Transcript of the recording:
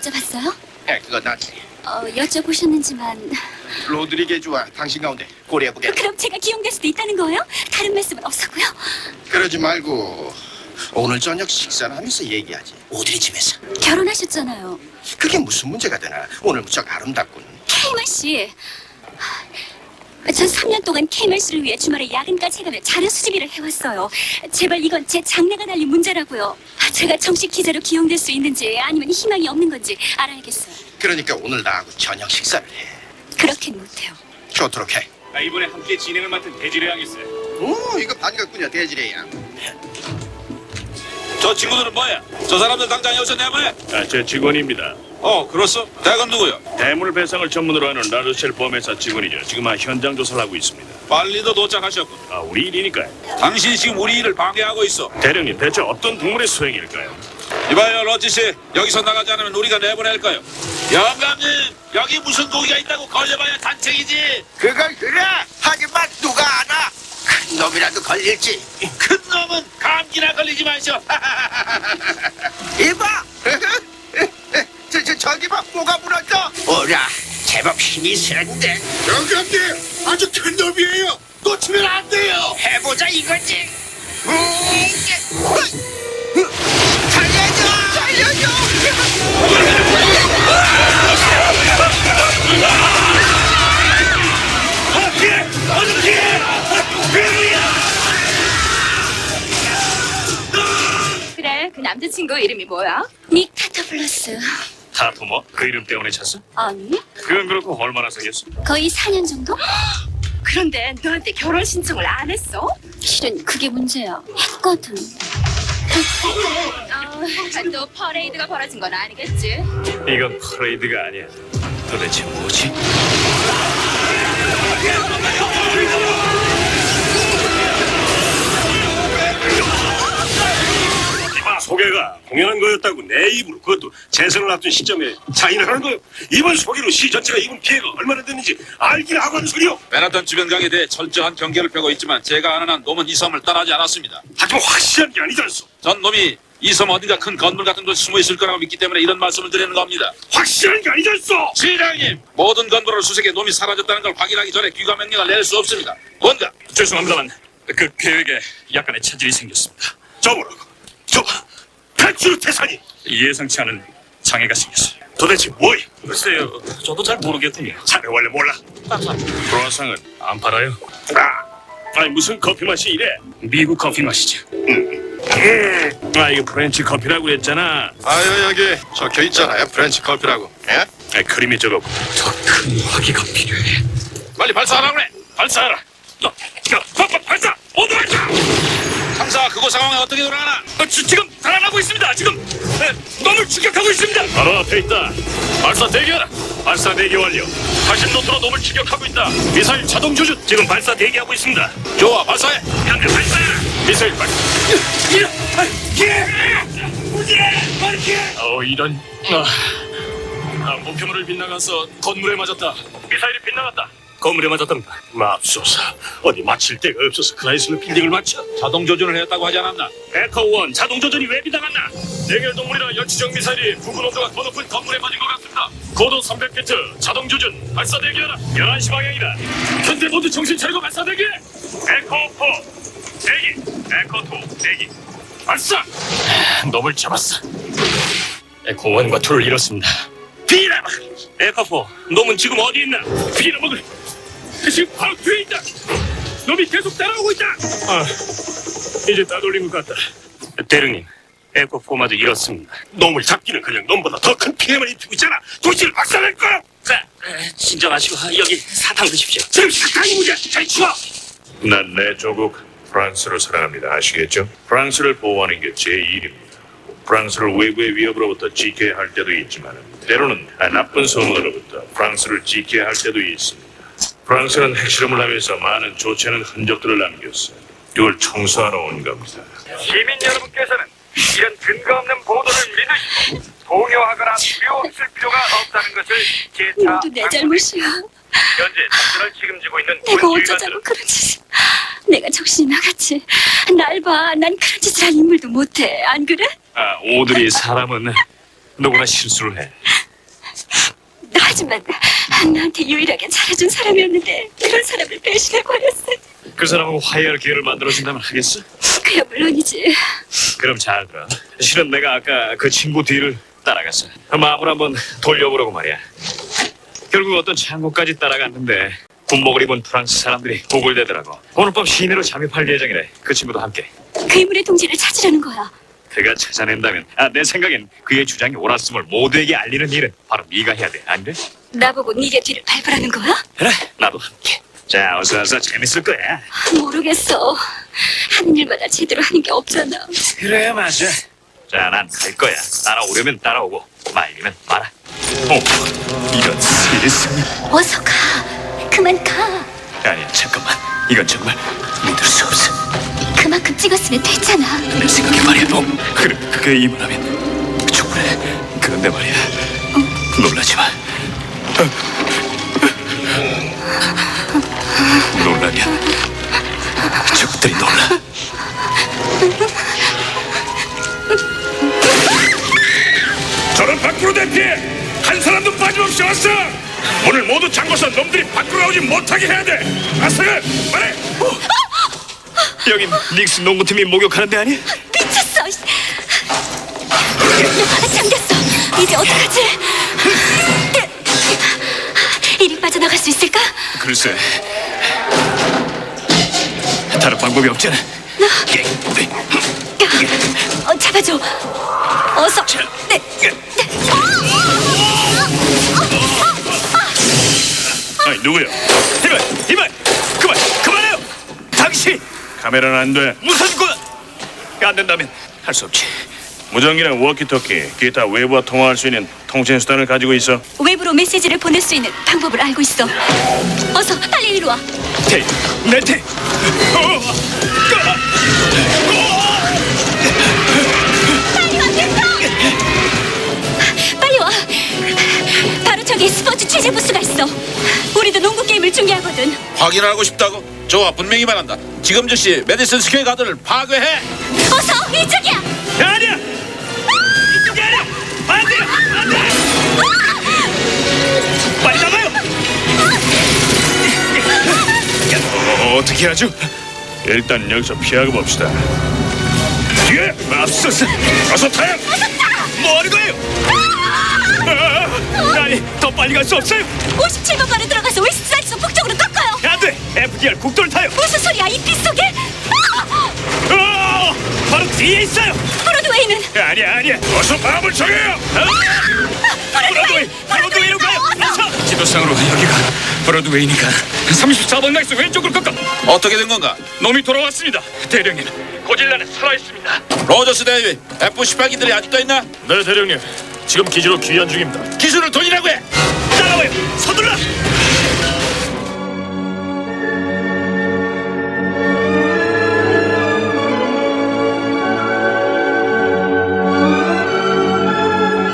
누가 낫지? 어, 여쭤보셨는지만 로드리게주와 당신 가운데 고려해보게. 그럼 제가 기용될 수도 있다는 거예요? 다른 말씀은 없었고요. 그러지 말고 오늘 저녁 식사를 하면서 얘기하지. 오드리 집에서. 결혼하셨잖아요. 그게 무슨 문제가 되나? 오늘 무척 아름답군. 케이만 씨. 전 3년 동안 씨를 위해 주말에 야근까지 해가며 자료 수집일을 해왔어요. 제발 이건 제 장래가 달린 문제라고요. 제가 정식 기자로 기용될 수 있는지 아니면 희망이 없는 건지 알아야겠어요. 그러니까 오늘 나하고 저녁 식사를 해. 그렇게는 못해요. 좋도록 해. 아, 이번에 함께 진행을 맡은 대지레 양이었어요. 오, 이거 반갑군요, 대지래야. 저 친구들은 뭐야? 저 사람들 당장 여기서 내보내. 아, 제 직원입니다. 어, 그렇소? 대건 누구요? 대물 배상을 전문으로 하는 라르셀 범회사 직원이죠. 지금 아, 현장 조사를 하고 있습니다. 빨리도 도착하셨군. 아, 우리 일이니까요. 당신이 지금 우리 일을 방해하고 있어. 대령님, 대체 어떤 동물의 수행일까요? 이봐요, 러지 씨. 여기서 나가지 않으면 우리가 내보낼 거요. 영감님, 여기 무슨 고기가 있다고 걸려봐야 단책이지. 그걸 그래! 하지만 누가 아나? 큰 놈이라도 걸릴지. 큰 놈은 감기나 걸리지 마시오. 이봐! 저, 저, 저기 봐, 뭐가 물었어? 오라, 제법 힘이 세는데. 영감님, 아주 큰 놈이에요. 놓치면 안 돼요. 해보자 이거지. 음, 살려줘! 살려줘! 그래, 그 남자친구 이름이 뭐야? 닉 타터블러스. 타투모? 그 이름 때문에 찼어? 아니, 그건 그렇고 얼마나 사귀었어? 거의 4년 정도? 그런데 너한테 결혼 신청을 안 했어? 실은 그게 문제야. 했거든. 어, 또 퍼레이드가 벌어진 건 아니겠지? 이건 퍼레이드가 아니야. 도대체 뭐지? 이봐 소개가 공연한 거였다고 내 입으로 그것도 재선을 앞둔 시점에 자인을 하는 거요 이번 소개로 시 전체가 입은 피해가 얼마나 됐는지 알긴 하고 하는 소리요 맨하탄 주변강에 대해 철저한 경계를 펴고 있지만 제가 아는 한 놈은 이 섬을 떠나지 않았습니다. 하지만 확실한 게 아니잖소 전 놈이 이 섬 어딘가 큰 건물 같은 곳에 숨어 있을 거라고 믿기 때문에 이런 말씀을 드리는 겁니다. 확실한 게 아니잖소 시장님, 모든 건물을 수색해 놈이 사라졌다는 걸 확인하기 전에 귀가 명령을 낼 수 없습니다. 뭔가 죄송합니다만 그 계획에 약간의 차질이 생겼습니다. 저보라고 저 배추 태산이 예상치 않은 장애가 생겼어요. 도대체 뭐야 글쎄요, 저도 잘 모르겠군요. 자네 원래 몰라 크로아상은 안 팔아요. 아, 아니 무슨 커피 맛이 이래 미국 커피 마시죠. 아 이거 프렌치 커피라고 했잖아. 아유, 여기 적혀 있잖아요. 프렌치 커피라고. 예? 아, 그림이 저거 더 큰 화기가 필요해. 빨리 발사하라고 그래. 발사하라. 너, 너, 발, 발사. 모두 발사. 상사, 그곳 상황이 어떻게 돌아가나? 어, 지, 지금 달아나고 있습니다. 지금 네, 놈을 추격하고 있습니다. 바로 앞에 있다. 발사 대기하라. 발사 대기 완료. 하신 노트로 놈을 추격하고 있다. 미사일 자동 조준. 지금 발사 대기하고 있습니다. 좋아, 발사해. 현대 발사해라. 미사일 발사. 어 이런. 아, 아, 목표물을 빗나가서 건물에 맞았다. 미사일이 빗나갔다. 건물에 맞았답니다. 맙소사 어디 맞힐 데가 없어서 크라이슬러 빌딩을 맞춰 자동 조준을 했다고 하지 않았나? 에커원 자동 조전이 왜 빗나갔나? 대결 동물이라 열치적 미사일이 부근 온도가 더 높은 건물에 맞은 것 같습니다. 고도 300피트 자동 조준 발사 대기하라. 11시 방향이다. 현대 모두 정신 차리고 발사 대기. 에커 4 대기. 에커 2 대기. 발사. 놈을 잡았어. 에커 1과 2를 잃었습니다. 비라마. 에커 4 놈은 지금 어디 있나? 비라마을 지금 바로 뒤에 있다. 놈이 계속 따라오고 있다. 아. 이제 따돌린 것 같다. 대령님, 에코 포마도 잃었습니다. 놈을 잡기는 그냥 놈보다 더 큰 피해만 입히고 있잖아 도시를 박살낼 거야 자, 에, 진정하시고 여기 사탕 드십시오. 지금 사탕이 문제야 잘 치워 난 내 조국 프랑스를 사랑합니다. 아시겠죠? 프랑스를 보호하는 게 제 일입니다. 프랑스를 외부의 위협으로부터 지켜야 할 때도 있지만 때로는 나쁜 소문으로부터 프랑스를 지켜야 할 때도 있습니다. 프랑스는 핵실험을 하면서 많은 좋지 않은 흔적들을 남겼어요. 이걸 청소하러 온 겁니다. 시민 여러분께서는 이런 근거 없는 보도를 믿으시고 동요하거나 두려워하실 필요가 없다는 것을 재차 모두 내 잘못이야. 현재 정권을 책임지고 있는 내가 군 어쩌자고 그런 짓을. 내가 정신이 나갔지. 날 봐. 난 그런 짓을 할 인물도 못해. 안 그래? 아, 오드리 사람은 누구나 실수를 해. 하지만 나한테 유일하게 잘해준 사람이었는데 그런 사람을 배신해버렸어. 그 사람하고 화해할 기회를 만들어준다면 하겠어? 그야 물론이지. 그럼 잘 들어. 실은 내가 아까 그 친구 뒤를 따라갔어. 마음을 한번 돌려보려고 말이야. 결국 어떤 창고까지 따라갔는데 군복을 입은 프랑스 사람들이 목을 대더라고. 오늘 밤 시내로 잠입할 예정이래. 그 친구도 함께. 괴물의 동지를 찾으려는 거야. 그가 찾아낸다면 아, 내 생각엔 그의 주장이 옳았음을 모두에게 알리는 일은 바로 네가 해야 돼. 안 그래? 나보고 네게 뒤를 밟으라는 거야? 그래, 나도 함께. 자, 어서 와서 재밌을 거야. 모르겠어. 하는 일마다 제대로 하는 게 없잖아. 그래, 맞아. 자, 난 갈 거야. 따라오려면 따라오고 말리면 말아. 오, 이런 세상에. 어서 가. 그만 가. 아니야, 잠깐만. 이건 정말 믿을 수 없어. 그만큼 찍었으면 됐잖아. 내 생각에 말이야. 너 그래, 그게 이만하면 충분해. 그런데 말이야. 놀라지 마. 놀라면 적들이 놀라. 저는 밖으로 대피해! 한 사람도 빠짐없이 왔어! 문을 모두 잠궈서 놈들이 밖으로 나오지 못하게 해야 돼! 아스가 말해! 여긴 닉스 농구팀이 목욕하는 데 아니야? 미쳤어. 잠겼어. 이제 어떡하지? 이리 빠져나갈 수 있을까? 글쎄. 다른 방법이 없잖아. 어, 잡아줘. 어서. 네. 아니 누구야? 이만, 이만, 그만, 그만해요. 당신 카메라는 안 돼. 무슨 거? 안 된다면 할 수 없지. 무전기랑 워키토키, 기타 외부와 통화할 수 있는 통신 수단을 가지고 있어. 외부로 메시지를 보낼 수 있는 방법을 알고 있어. 어서 빨리 이리 와. 태, 내 태. 빨리 와. 바로 저기 스포츠 취재 부스가 있어. 우리도 농구 게임을 중계하거든. 확인하고 싶다고? 좋아, 분명히 말한다. 지금 즉시 메디슨 스퀘어 가든을 파괴해! 어서 이쪽이야. 아니야. 이쪽이 아니야. 안 돼, 안 돼. 빨리 나가요. 어, 어떻게 하죠? 일단 여기서 피하고 봅시다. 뒤에 맙소사. 어서 타요. 뭐 하는 거예요? 아, 아니, 더 빨리 갈 수 없어요. 57번 가로 들어가서 웨 FDR 국도를 타요. 무슨 소리야 이 빗속에? 아! 아, 바로 뒤에 있어요. 브로드웨이는 아니야, 아니야. 어서 마음을 정해요. 브로드웨이, 브로드웨이로 가요. 어서. 지도상으로 여기가 브로드웨이니까 34번 나이스 왼쪽으로 꺾어. 어떻게 된 건가? 놈이 돌아왔습니다. 대령님, 고질라는 살아 있습니다. 로저스 대위, F-18기들이 아직도 있나? 네 대령님. 지금 기지로 귀환 중입니다. 기술을 돌리라고 해! 따라와요. 서둘러.